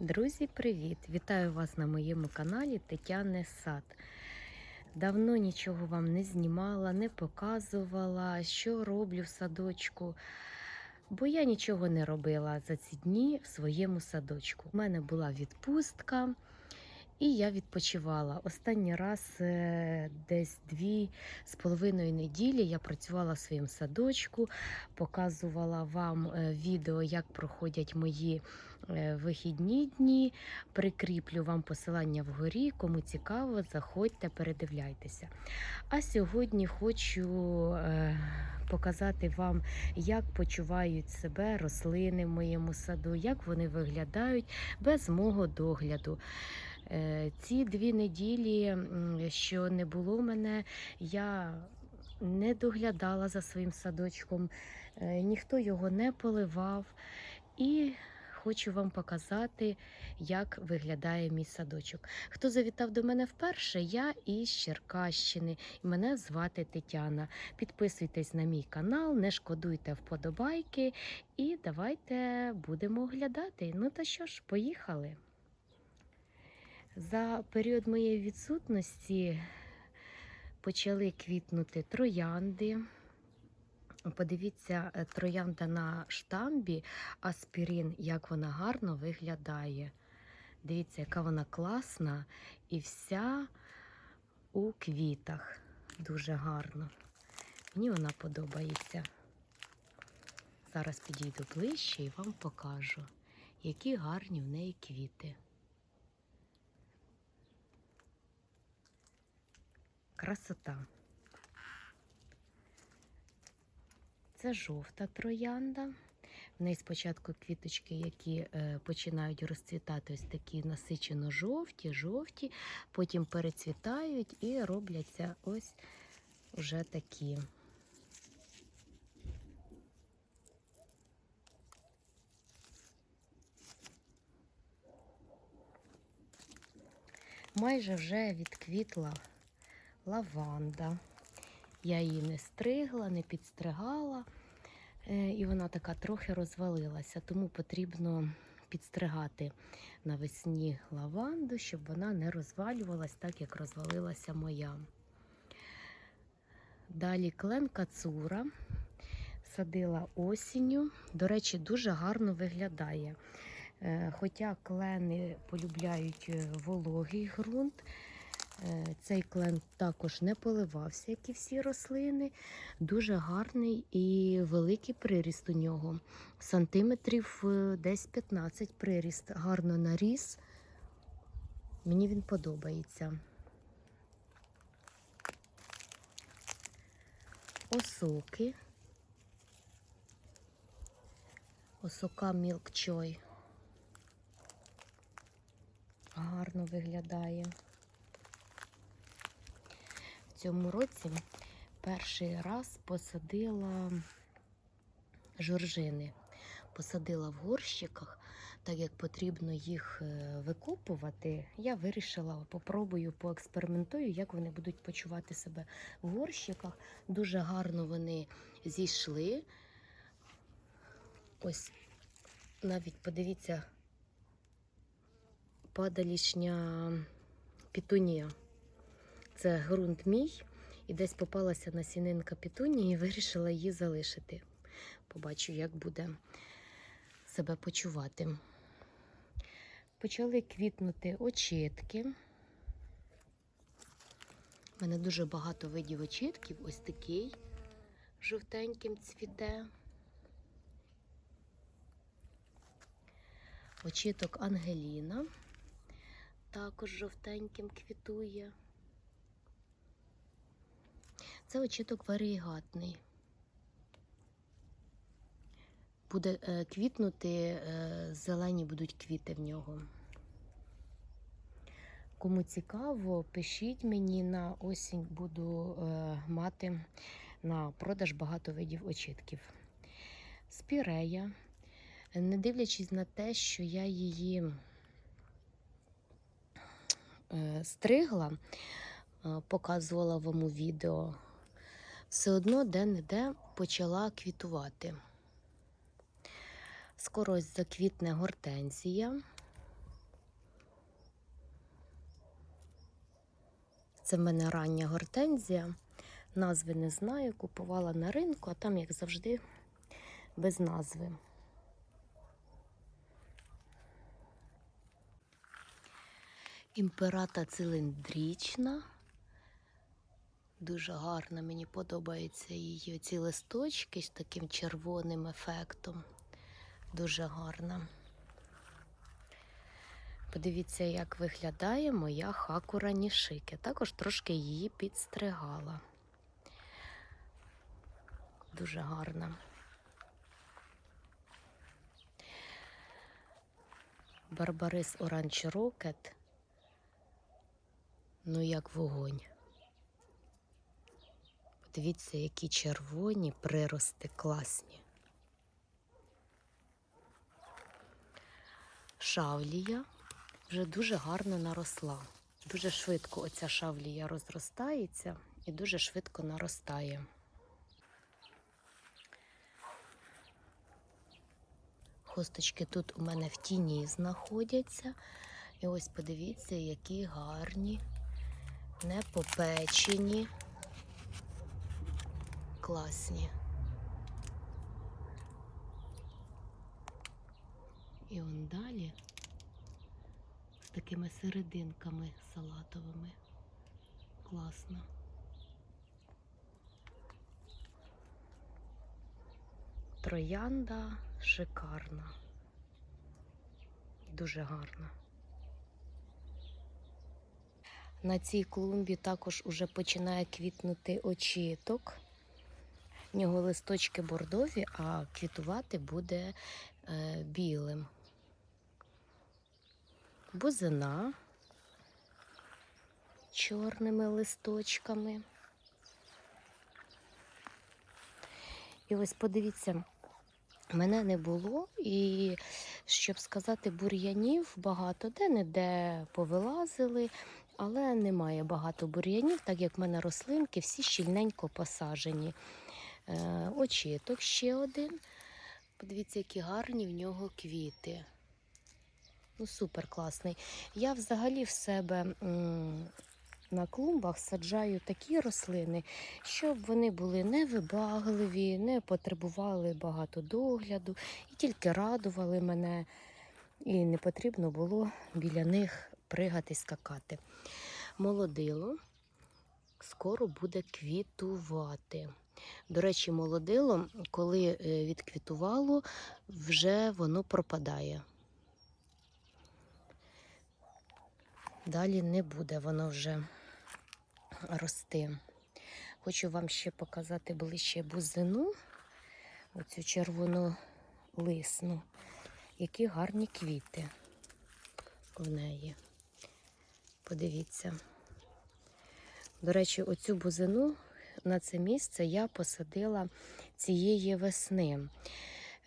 Друзі, привіт! Вітаю вас на моєму каналі Тетяне Сад. Давно нічого вам не знімала, не показувала, що роблю в садочку, бо я нічого не робила за ці дні в своєму садочку. У мене була відпустка. І я відпочивала. Останній раз е, десь дві з половиною неділі я працювала в своєму садочку, показувала вам е, відео, як проходять мої е, вихідні дні. Прикріплю вам посилання вгорі. Кому цікаво, заходьте, передивляйтеся. А сьогодні хочу показати вам, як почувають себе рослини в моєму саду, як вони виглядають без мого догляду. Е, Ці дві неділі, що не було мене, я не доглядала за своїм садочком, е, ніхто його не поливав. І хочу вам показати, як виглядає мій садочок. Хто завітав до мене вперше, я із Черкащини, мене звати Тетяна. Підписуйтесь на мій канал, не шкодуйте вподобайки, і давайте будемо оглядати. Ну та що ж, поїхали. За період моєї відсутності почали квітнути троянди. Подивіться, е, троянда на штамбі аспірин, як вона гарно виглядає. Дивіться, яка вона класна і вся у квітах. Дуже гарно. Мені вона подобається. Зараз підійду ближче і вам покажу, які гарні в неї квіти. Красота. Це жовта троянда. В неї спочатку квіточки, які е, починають розцвітати, ось такі насичено жовті, жовті, потім перецвітають і робляться ось уже такі. Майже вже відквітла лаванда. Я її не стригла, не підстригала, е, і вона така трохи розвалилася, тому потрібно підстригати навесні лаванду, щоб вона не розвалювалась так, як розвалилася моя. Далі клен кацура. Садила осінню. До речі, дуже гарно виглядає. Е, Хоча клени полюбляють е, вологий ґрунт, Цей клен також не поливався, як і всі рослини. Дуже гарний і великий приріст у нього. Сантиметрів е, десь 15 приріст. Гарно наріс. Мені він подобається. Осоки. Осока мілкчой. Гарно виглядає цьому році перший раз посадила жоржини. Посадила в горщиках, так як потрібно їх е, викопувати, я вирішила, попробую, поекспериментую, як вони будуть почувати себе в горщиках. Дуже гарно вони зійшли. Ось навіть подивіться, падалішня пітунія. Це ґрунт мій, і десь попалася насінинка пітунії і вирішила її залишити. Побачу, як буде себе почувати. Почали квітнути очітки. У мене дуже багато видів очітків. Ось такий жовтеньким цвіте. Очіток Ангеліна також жовтеньким квітує. Це очіток варігатний. Буде е, квітнути, е, зелені будуть квіти в нього. Кому цікаво, пишіть мені на осінь буду е, мати на продаж багато видів очітків. Спірея, не дивлячись на те, що я її стригла, показувала вам у відео все одно де-не-де почала квітувати. Скоро заквітне гортензія. Це в мене рання гортензія. Назви не знаю, купувала на ринку, а там, як завжди, без назви. Імперата циліндрічна. Дуже гарна, мені подобаються її ці листочки з таким червоним ефектом. Дуже гарна. Подивіться, як виглядає моя хакура Нішики. Також трошки її підстригала. Дуже гарна. Барбарис Оранж Рокет. Ну, як вогонь. Подивіться, які червоні прирости класні. Шавлія вже дуже гарно наросла. Дуже швидко оця шавлія розростається і дуже швидко наростає. Хосточки тут у мене в тіні знаходяться. І ось подивіться, які гарні, не попечені, класні. І он далі з такими серединками салатовими. Класно. Троянда шикарна. Дуже гарна. На цій клумбі також уже починає квітнути очіток. В нього листочки бордові, а квітувати буде е, білим. Бузина чорними листочками. І ось подивіться, мене не було, і щоб сказати, бур'янів багато де-не-де повилазили, але немає багато бур'янів, так як в мене рослинки всі щільненько посаджені. Е, очіток ще один. Подивіться, які гарні в нього квіти. Ну, супер класний. Я взагалі в себе на клумбах саджаю такі рослини, щоб вони були невибагливі, не потребували багато догляду і тільки радували мене, і не потрібно було біля них пригати, скакати. Молодило скоро буде квітувати. До речі, молодило, коли е, відквітувало, вже воно пропадає. Далі не буде воно вже рости. Хочу вам ще показати ближче бузину, оцю червону лисну, які гарні квіти в неї. Подивіться. До речі, оцю бузину на це місце я посадила цієї весни.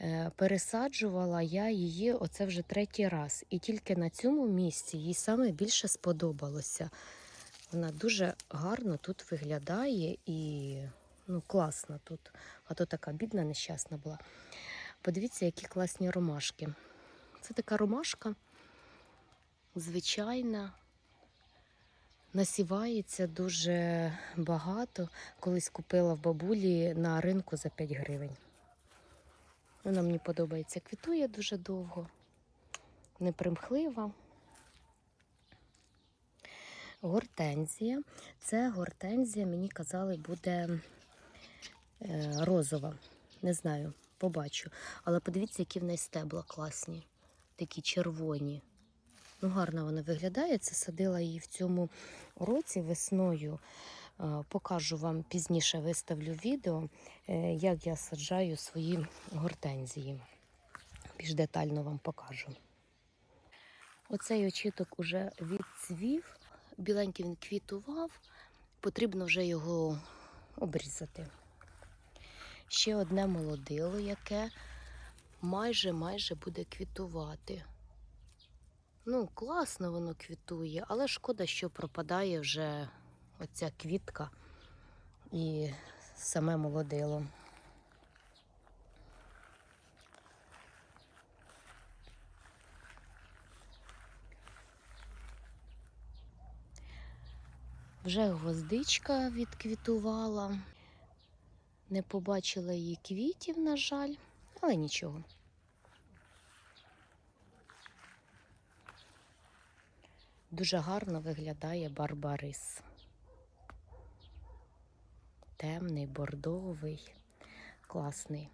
Е, Пересаджувала я її оце вже третій раз. І тільки на цьому місці їй саме більше сподобалося. Вона дуже гарно тут виглядає і ну, класно тут. А то така бідна, нещасна була. Подивіться, які класні ромашки. Це така ромашка звичайна, насівається дуже багато. Колись купила в бабулі на ринку за 5 гривень. Вона мені подобається, квітує дуже довго, непримхлива. Гортензія. Це гортензія, мені казали, буде е, розова. Не знаю, побачу. Але подивіться, які в неї стебла класні, такі червоні. Ну, гарно вона виглядає. Це садила її в цьому році весною. Покажу вам пізніше виставлю відео, е, як я саджаю свої гортензії. Більш детально вам покажу. Оцей очіток уже відцвів, біленький він квітував, потрібно вже його обрізати. Ще одне молодило, яке майже майже буде квітувати. Ну, класно воно квітує, але шкода, що пропадає вже оця квітка і саме молодило. Вже гвоздичка відквітувала. Не побачила її квітів, на жаль, але нічого. Дуже гарно виглядає барбарис. Темний, бордовий, класний.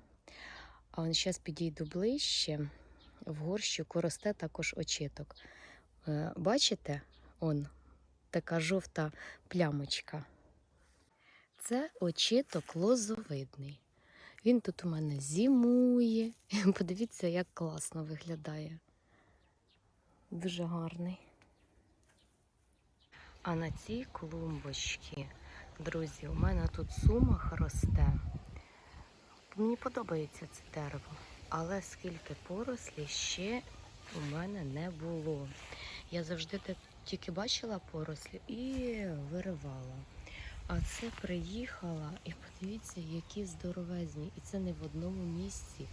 А он зараз підійду ближче. В горщику росте також очиток. Е, Бачите? Он така жовта плямочка. Це очиток лозовидний. Він тут у мене зимує. Подивіться, як класно виглядає. Дуже гарний. А на цій клумбочці, друзі, у мене тут сумах росте. Мені подобається це дерево, але скільки порослі ще у мене не було. Я завжди тільки бачила порослі і виривала. А це приїхала, і подивіться, які здоровезні. І це не в одному місці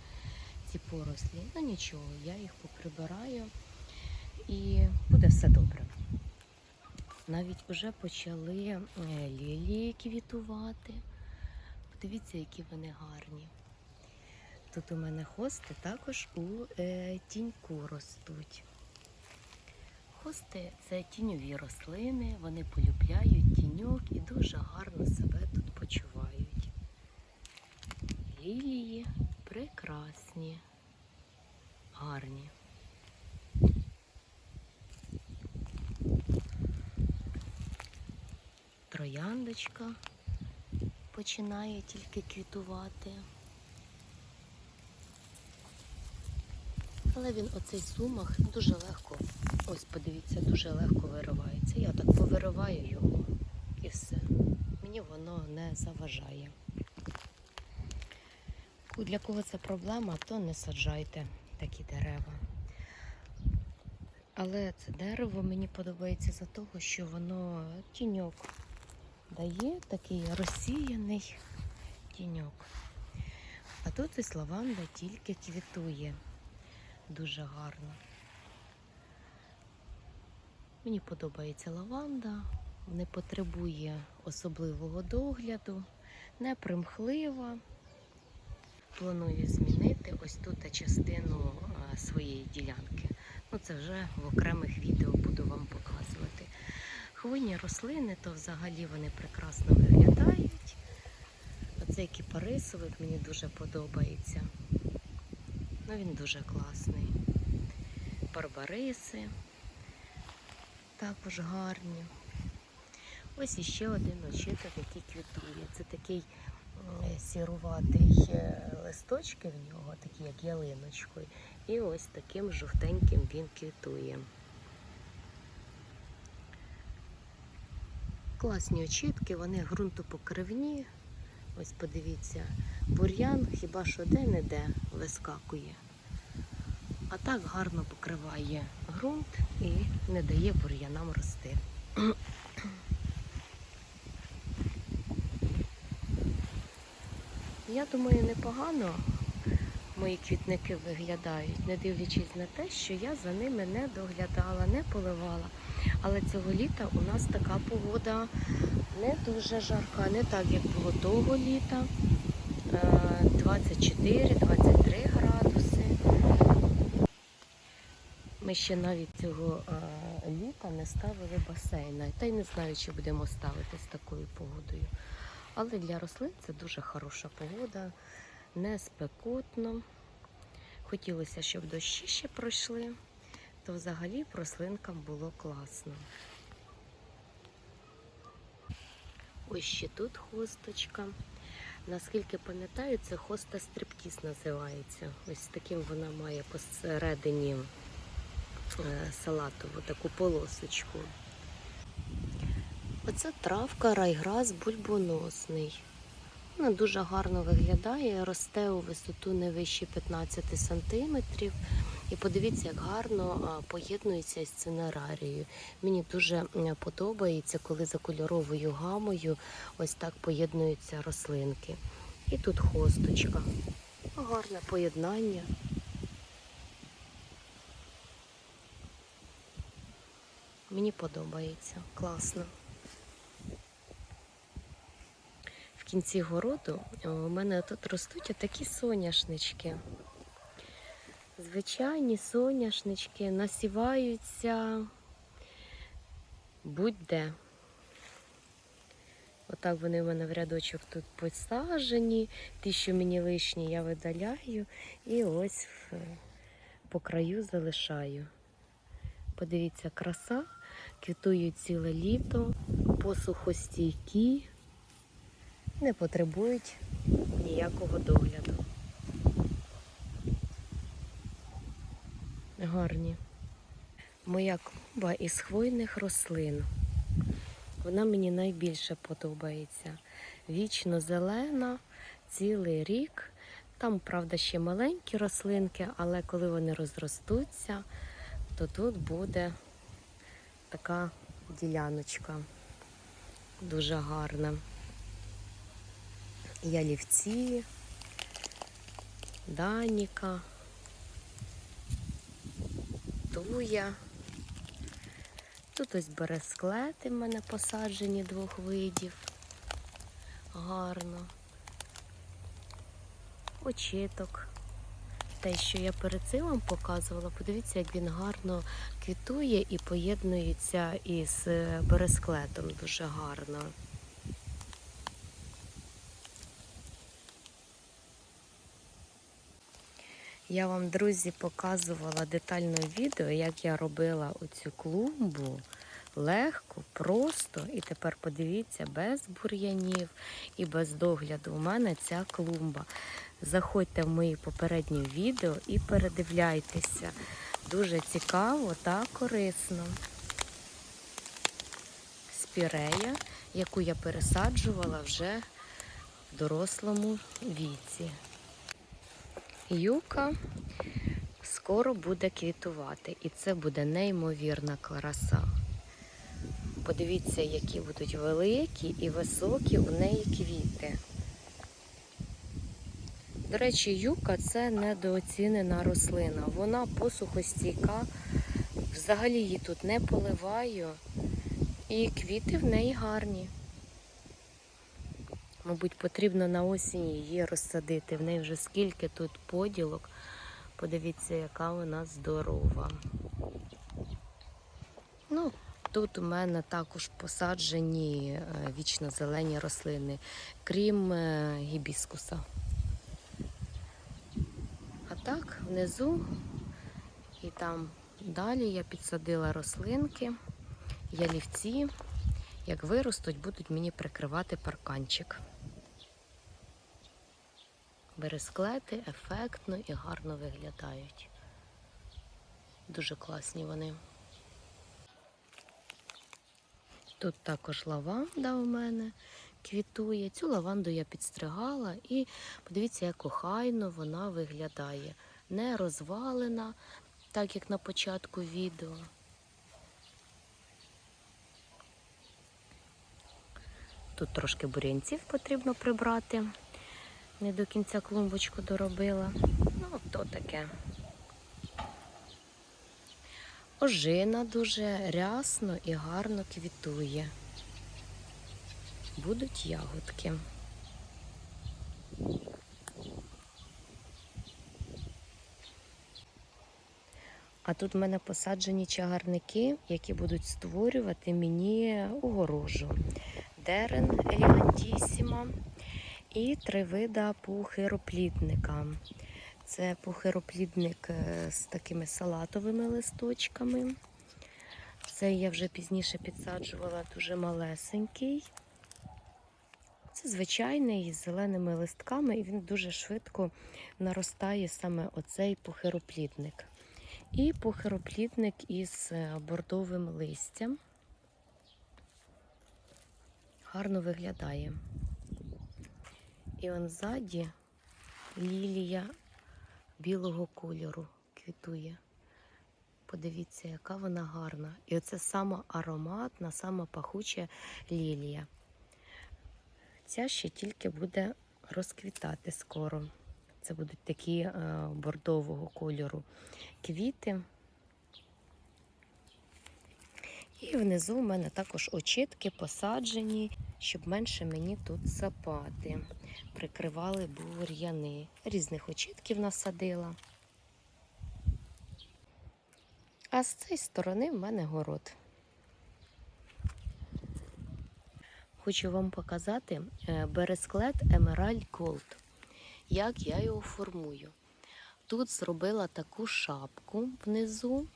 ці порослі. Ну нічого, я їх поприбираю і буде все добре. Навіть вже почали е, лілії квітувати. Подивіться, які вони гарні. Тут у мене хости також у е, тіньку ростуть. Хости це тіньові рослини, вони полюбляють тіньок і дуже гарно себе тут почувають. Лілії прекрасні, гарні. Трояндочка починає тільки квітувати. Але він оцей сумах дуже легко, ось подивіться, дуже легко виривається. Я так повириваю його і все. Мені воно не заважає. Для кого це проблема, то не саджайте такі дерева. Але це дерево мені подобається за того, що воно тіньок дає такий розсіяний тіньок. А тут ось лаванда тільки квітує. Дуже гарно. Мені подобається лаванда, не потребує особливого догляду, не примхлива. Планую змінити ось тут частину своєї ділянки. Ну, це вже в окремих відео буду вам показувати. Хвойні рослини, то взагалі вони прекрасно виглядають. Оцей кіпарисовик мені дуже подобається. Ну, він дуже класний. Барбариси також гарні. Ось іще один очиток, який квітує. Це такий сіруватий е, листочки в нього, такі як ялиночкою. І ось таким жовтеньким він квітує. Класні очітки, вони ґрунтопокривні. Ось подивіться, бур'ян хіба що де-не-де вискакує. А так гарно покриває ґрунт і не дає бур'янам рости. Я думаю, непогано мої квітники виглядають, не дивлячись на те, що я за ними не доглядала, не поливала. Але цього літа у нас така погода не дуже жарка, не так, як було того літа. Е, 24-23 градуси. Ми ще навіть цього е, літа не ставили басейна. Та й не знаю, чи будемо ставити з такою погодою. Але для рослин це дуже хороша погода, не спекотно. Хотілося, щоб дощі ще пройшли, то взагалі б рослинкам було класно. Ось ще тут хосточка. Наскільки пам'ятаю, це хоста стриптіз називається. Ось таким вона має посередині е, салатову таку полосочку. Оце травка райграс бульбоносний. Вона дуже гарно виглядає, росте у висоту не вище 15 сантиметрів. І подивіться, як гарно поєднується із цинерарією. Мені дуже подобається, коли за кольоровою гамою ось так поєднуються рослинки. І тут хосточка. Гарне поєднання. Мені подобається. Класно. В кінці городу у мене тут ростуть такі соняшнички. Звичайні соняшнички насіваються будь-де. Отак вони в мене в рядочок тут посаджені. Ті, що мені лишні, я видаляю і ось по краю залишаю. Подивіться, краса, квітують ціле літо, посухостійкі, не потребують ніякого догляду. Гарні. Моя клумба із хвойних рослин. Вона мені найбільше подобається. Вічно зелена, цілий рік. Там, правда, ще маленькі рослинки, але коли вони розростуться, то тут буде така діляночка. Дуже гарна. Ялівці, Даніка, Туя. Тут ось бересклети в мене посаджені двох видів. Гарно. Очиток. Те, що я перед цим вам показувала, подивіться, як він гарно квітує і поєднується із е, бересклетом дуже гарно. Я вам, друзі, показувала детально відео, як я робила оцю клумбу. Легко, просто. І тепер подивіться, без бур'янів і без догляду. У мене ця клумба. Заходьте в мої попередні відео і передивляйтеся. Дуже цікаво та корисно. Спірея, яку я пересаджувала вже в дорослому віці. Юка скоро буде квітувати, і це буде неймовірна краса. Подивіться, які будуть великі і високі у неї квіти. До речі, юка це недооцінена рослина. Вона посухостійка, взагалі її тут не поливаю, і квіти в неї гарні. Мабуть, потрібно на осінь її розсадити. В неї вже скільки тут поділок. Подивіться, яка вона здорова. Ну, тут у мене також посаджені е, вічно зелені рослини, крім е, гібіскуса. А так, внизу і там далі я підсадила рослинки, ялівці. Як виростуть, будуть мені прикривати парканчик. Бересклети ефектно і гарно виглядають. Дуже класні вони. Тут також лаванда у мене квітує. Цю лаванду я підстригала і подивіться, як охайно вона виглядає. Не розвалена, так як на початку відео. Тут трошки бурянців потрібно прибрати. Не до кінця клумбочку доробила. Ну, то таке. Ожина дуже рясно і гарно квітує. Будуть ягодки. А тут в мене посаджені чагарники, які будуть створювати мені огорожу. Дерен елегантісіма і три вида пухироплідника. Це пухироплідник е, з такими салатовими листочками. Це я вже пізніше підсаджувала дуже малесенький. Це звичайний з зеленими листками, і він дуже швидко наростає саме оцей пухироплідник. І пухироплідник із е, бордовим листям. Гарно виглядає. І он ззаді лілія білого кольору квітує. Подивіться, яка вона гарна. І оце сама ароматна, сама пахуча лілія. Ця ще тільки буде розквітати скоро. Це будуть такі е, бордового кольору квіти. І внизу в мене також очітки посаджені. Щоб менше мені тут сапати. Прикривали бур'яни. Різних очітків насадила. А з цієї сторони в мене город. Хочу вам показати е, бересклет Emerald Gold. Як я його формую. Тут зробила таку шапку внизу.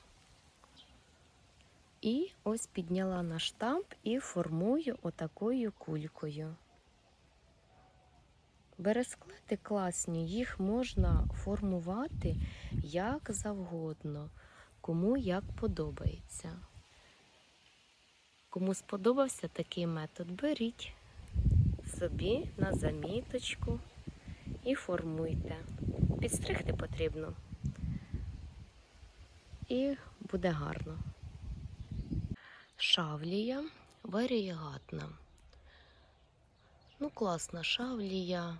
І ось підняла на штамп і формую отакою кулькою. Бересклети класні, їх можна формувати як завгодно, кому як подобається. Кому сподобався такий метод, беріть собі на заміточку і формуйте. Підстригти потрібно. І буде гарно. Шавлія варієгатна. Ну, класна шавлія.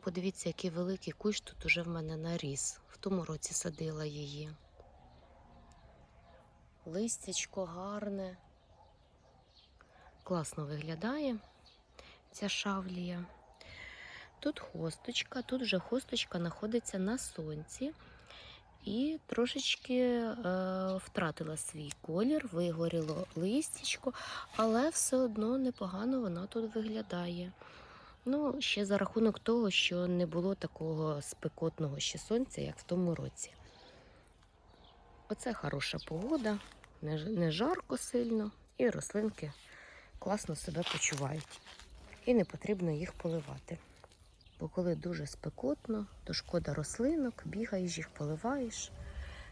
Подивіться, який великий кущ тут уже в мене наріс. В тому році садила її. Листячко гарне. Класно виглядає ця шавлія. Тут хосточка, тут вже хосточка знаходиться на сонці і трошечки е, втратила свій колір, вигоріло листячко, але все одно непогано вона тут виглядає. Ну, ще за рахунок того, що не було такого спекотного ще сонця, як в тому році. Оце хороша погода, не, жарко сильно, і рослинки класно себе почувають. І не потрібно їх поливати. Бо коли дуже спекотно, то шкода рослинок, бігаєш їх, поливаєш,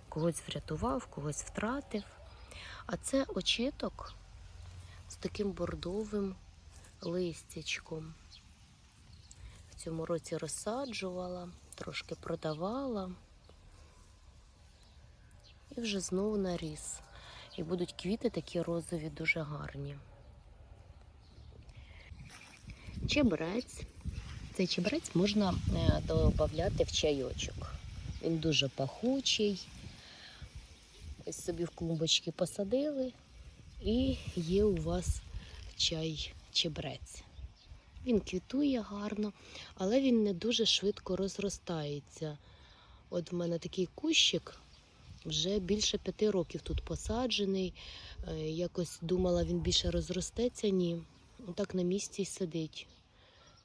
когось врятував, когось втратив. А це очіток з таким бордовим листячком. В цьому році розсаджувала, трошки продавала. І вже знову наріс. І будуть квіти такі розові, дуже гарні. Чебрець. Цей чебрець можна е, додати в чайочок. Він дуже пахучий. Ось собі в клумбочки посадили, і є у вас чай чебрець. Він квітує гарно, але він не дуже швидко розростається. От в мене такий кущик вже більше п'яти років тут посаджений. Е, Якось думала, він більше розростеться, ні. Отак на місці й сидить.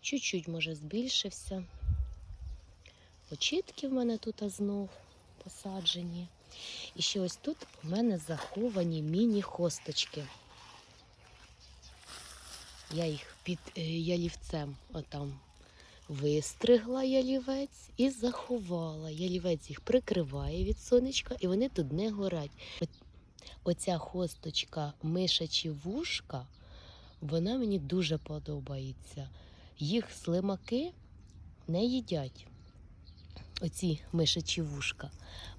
Чуть-чуть, може, збільшився. Очітки в мене тут знов посаджені. І ще ось тут у мене заховані міні-хосточки. Я їх під е, ялівцем отам вистригла ялівець і заховала. Ялівець їх прикриває від сонечка, і вони тут не горять. Оця хосточка мишачі вушка, вона мені дуже подобається. Їх слимаки не їдять. Оці мишачі вушка.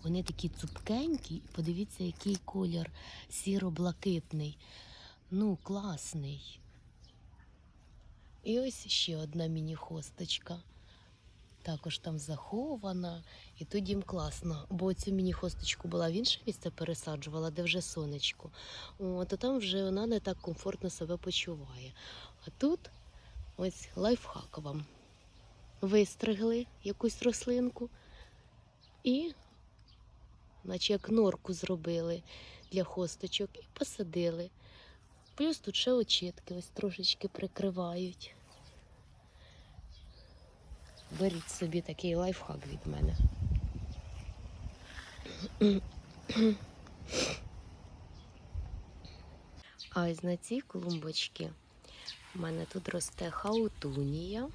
Вони такі цупкенькі. Подивіться, який колір сіро-блакитний. Ну, класний. І ось ще одна міні-хосточка. Також там захована, і тут їм класно. Бо цю міні-хосточку була в інше місце пересаджувала, де вже сонечко. От, а там вже вона не так комфортно себе почуває. А тут ось лайфхак вам. Вистригли якусь рослинку і, наче як норку зробили для хосточок, і посадили. Плюс тут ще очітки ось трошечки прикривають. Беріть собі такий лайфхак від мене. А ось на цій клумбочці в мене тут росте хаутунія.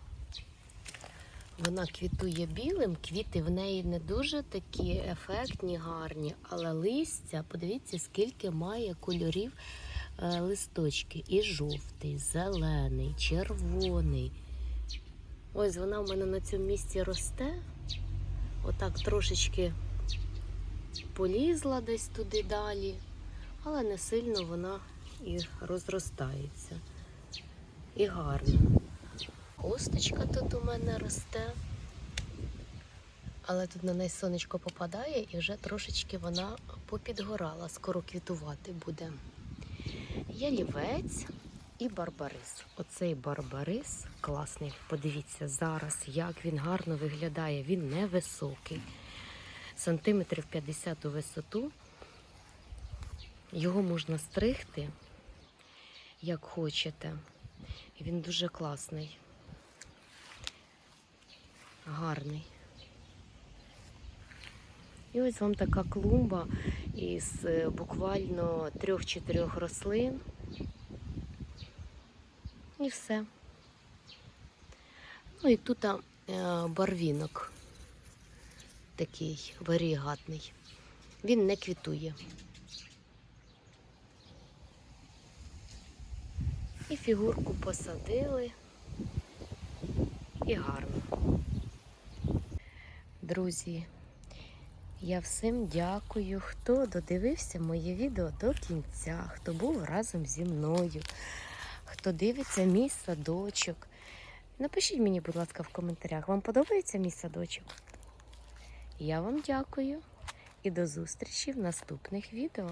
Вона квітує білим, квіти в неї не дуже такі ефектні, гарні, але листя, подивіться, скільки має кольорів е, листочки. І жовтий, зелений, червоний. Ось вона в мене на цьому місці росте. Отак трошечки полізла десь туди далі, але не сильно вона і розростається. І гарно. Косточка тут у мене росте. Але тут на неї сонечко попадає і вже трошечки вона попідгорала, скоро квітувати буде. Ялівець. і барбарис. Оцей барбарис класний. Подивіться зараз, як він гарно виглядає. Він невисокий. Сантиметрів 50 у висоту. Його можна стригти, як хочете. І він дуже класний. Гарний. І ось вам така клумба із е, буквально трьох-чотирьох рослин. І все. Ну і тут е, барвінок такий варігатний. Він не квітує. І фігурку посадили. І гарно. Друзі, я всім дякую, хто додивився моє відео до кінця, хто був разом зі мною, хто дивиться мій садочок. Напишіть мені, будь ласка, в коментарях, вам подобається мій садочок? Я вам дякую і до зустрічі в наступних відео.